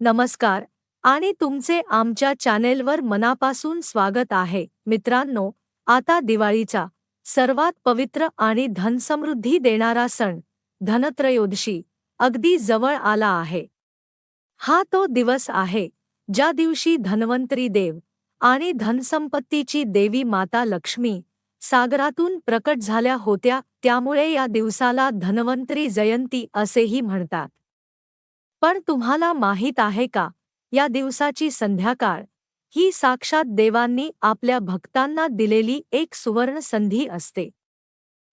नमस्कार. आणि तुमचे आमच्या चॅनेलवर मनापासून स्वागत आहे. मित्रांनो आता दिवाळीचा सर्वात पवित्र आणि धनसमृद्धी देणारा सण धनत्रयोदशी अगदी जवळ आला आहे. हा तो दिवस आहे ज्या दिवशी धन्वंतरी देव आणि धनसंपत्तीची देवी माता लक्ष्मी सागरातून प्रकट झाल्या होत्या त्यामुळे या दिवसाला धन्वंतरी जयंती असेही म्हणतात. पण तुम्हाला माहीत आहे का या दिवसाची संध्याकाळ ही साक्षात देवांनी आपल्या भक्तांना दिलेली एक सुवर्ण संधी असते.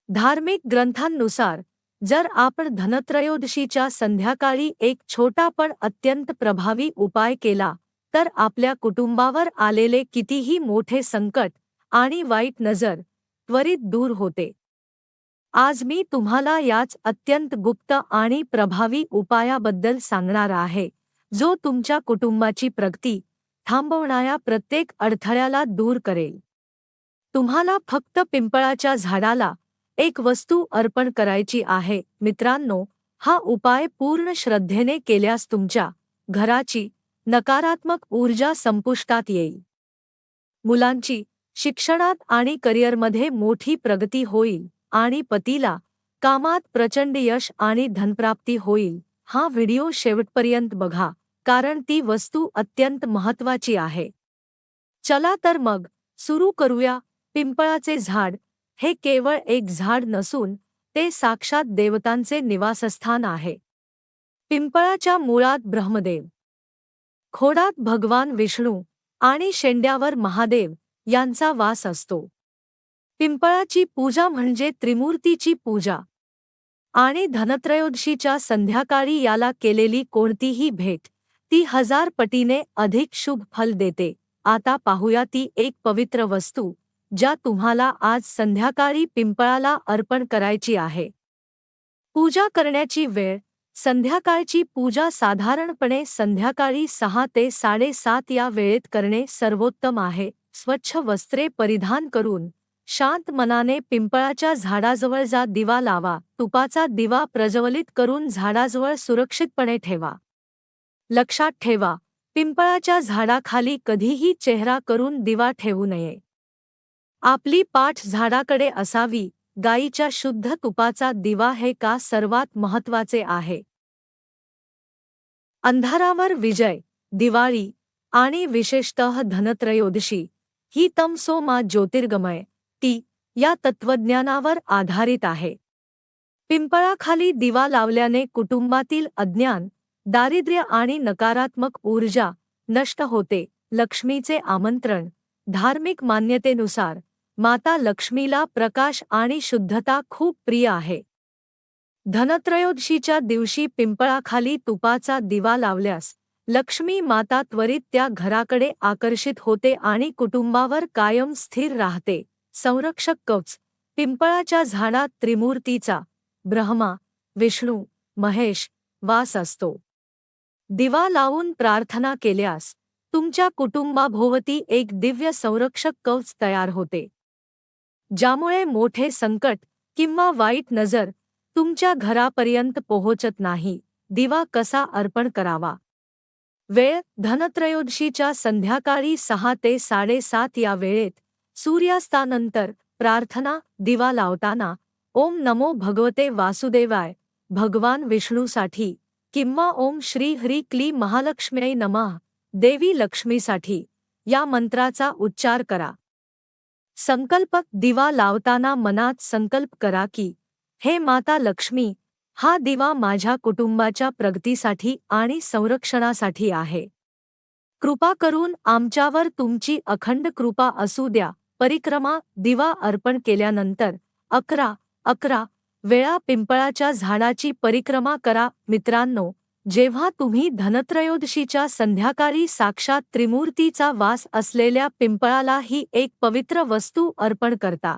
धार्मिक ग्रंथांनुसार जर आपण धनत्रयोदशीच्या संध्याकाळी एक छोटा पण अत्यंत प्रभावी उपाय केला तर आपल्या कुटुंबावर आलेले कितीही मोठे संकट आणि वाईट नजर त्वरित दूर होते. आज मी तुम्हाला याच अत्यंत गुप्त आणि प्रभावी उपायाबद्दल सांगणार आहे जो तुमच्या कुटुंबाची प्रगती थांबवणाऱ्या प्रत्येक अडथळ्याला दूर करेल. तुम्हाला फक्त पिंपळाच्या झाडाला एक वस्तू अर्पण करायची आहे मित्रांनो हा उपाय पूर्ण श्रद्धेने केल्यास तुमच्या घराची नकारात्मक ऊर्जा संपुष्टात येईल. मुलांची शिक्षणात आणि करिअरमध्ये मोठी प्रगती होईल. आणि पतीला कामात प्रचंड यश आणि धनप्राप्ती होईल. हा व्हिडिओ शेवटपर्यंत बघा कारण ती वस्तू अत्यंत महत्वाची आहे. चला तर मग सुरू करूया पिंपळाचे झाड. हे केवळ एक झाड नसून ते साक्षात देवतांचे निवासस्थान आहे. पिंपळाच्या मुळात ब्रह्मदेव. खोडात भगवान विष्णू आणि शेंड्यावर महादेव यांचा वास असतो. पिंपळाची पूजा म्हणजे त्रिमूर्तीची पूजा. आणि धनत्रयोदशीच्या संध्याकाळी याला केलेली कोणतीही भेट ती हजार पटीने अधिक शुभ फल देते. आता पाहूया ती एक पवित्र वस्तू ज्या तुम्हाला आज संध्याकाळी पिंपळाला अर्पण करायची आहे. पूजा करण्याची वेळ संध्याकाळची पूजा साधारणपणे संध्याकाळी सहा ते साडेसात या वेळेत करणे सर्वोत्तम आहे. स्वच्छ वस्त्रे परिधान करून शांत मनाने पिंपळाच्या झाडाजवळ जा दिवा लावा. तुपाचा दिवा प्रज्वलित करून झाडाजवळ सुरक्षितपणे ठेवा. लक्षात ठेवा पिंपळाच्या झाडाखाली कधीही चेहरा करून दिवा ठेवू नये. आपली पाठ झाडाकडे असावी. गायीच्या शुद्ध तुपाचा दिवा हे का सर्वात महत्त्वाचे आहे? अंधारावर विजय दिवाळी आणि विशेषतः धनत्रयोदशी. ही तमसोमा ज्योतिर्गमय ती या तत्वज्ञानावर आधारित आहे. पिंपळाखाली दिवा लावल्याने कुटुंबातील अज्ञान दारिद्र्य आणि नकारात्मक ऊर्जा नष्ट होते. लक्ष्मीचे आमंत्रण धार्मिक मान्यतेनुसार माता लक्ष्मीला प्रकाश आणि शुद्धता खूप प्रिय आहे. धनत्रयोदशीच्या दिवशी पिंपळाखाली तुपाचा दिवा लावल्यास लक्ष्मी माता त्वरित त्या घराकडे आकर्षित होते आणि कुटुंबावर कायम स्थिर राहते. संरक्षक कवच. पिंपळाच्या झाडात त्रिमूर्तीचा. ब्रह्मा विष्णू महेश वास असतो. दिवा लावून प्रार्थना केल्यास तुमच्या कुटुंबाभोवती एक दिव्य संरक्षक कवच तयार होते. ज्यामुळे मोठे संकट किंवा वाईट नजर तुमच्या घरापर्यंत पोहोचत नाही. दिवा कसा अर्पण करावा? वेळ धनत्रयोदशीच्या संध्याकाळी सहा ते साडेसात या वेळेत सूर्यास्तानंतर प्रार्थना दिवा लावताना ओम नमो भगवते वासुदेवाय. भगवान विष्णूसाठी किंवा ओम श्री हरी क्ली महालक्ष्मी नमः. देवी लक्ष्मीसाठी या मंत्राचा उच्चार करा. संकल्पक दिवा लावताना मनात संकल्प करा की हे माता लक्ष्मी हा दिवा माझ्या कुटुंबाच्या प्रगतीसाठी आणि संरक्षणासाठी आहे. कृपा करून आमच्यावर तुमची अखंड कृपा असू द्या. परिक्रमा दिवा अर्पण केल्यानंतर अकरा अकरा वेळा पिंपळाच्या झाडाची परिक्रमा करा. मित्रांनो जेव्हा तुम्ही धनत्रयोदशीच्या संध्याकाळी साक्षात त्रिमूर्तीचा वास असलेल्या पिंपळाला ही एक पवित्र वस्तू अर्पण करता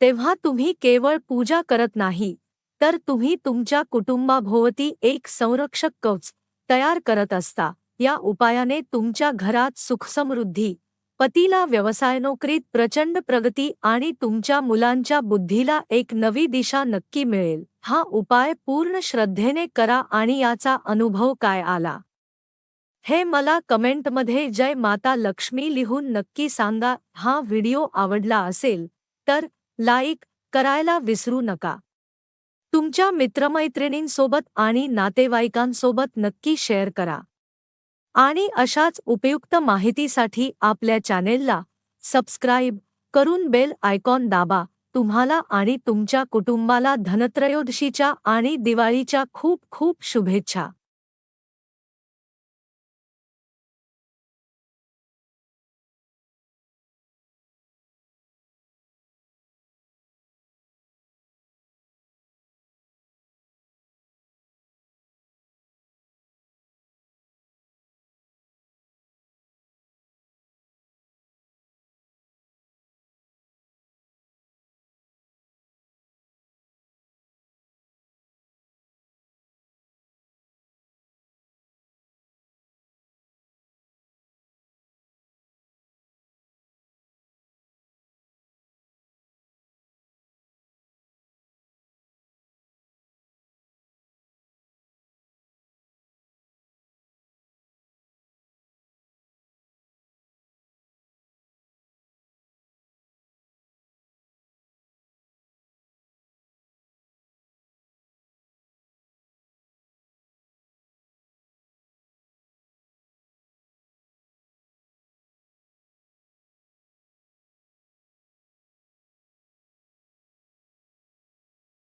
तेव्हा तुम्ही केवळ पूजा करत नाही तर तुम्ही तुमच्या कुटुंबाभोवती एक संरक्षक कवच तयार करत असता. या उपायाने तुमच्या घरात सुखसमृद्धी पतीला व्यवसाय नोकरीत प्रचंड प्रगती आणि तुमच्या मुलांच्या बुद्धीला एक नवी दिशा नक्की मिळेल. हा उपाय पूर्ण श्रद्धेने करा आणि याचा अनुभव काय आला? हे मला कमेंटमध्ये जय माता लक्ष्मी लिहून नक्की सांगा. हा व्हिडिओ आवडला असेल तर लाईक करायला विसरू नका. तुमच्या मित्रमैत्रिणींसोबत आणि नातेवाईकांसोबत नक्की शेअर करा. आणि अशाच उपयुक्त माहितीसाठी आपल्या चॅनेलला सबस्क्राईब करून बेल आयकॉन दाबा. तुम्हाला आणि तुमच्या कुटुंबाला धनत्रयोदशीच्या आणि दिवाळीच्या खूप खूप शुभेच्छा.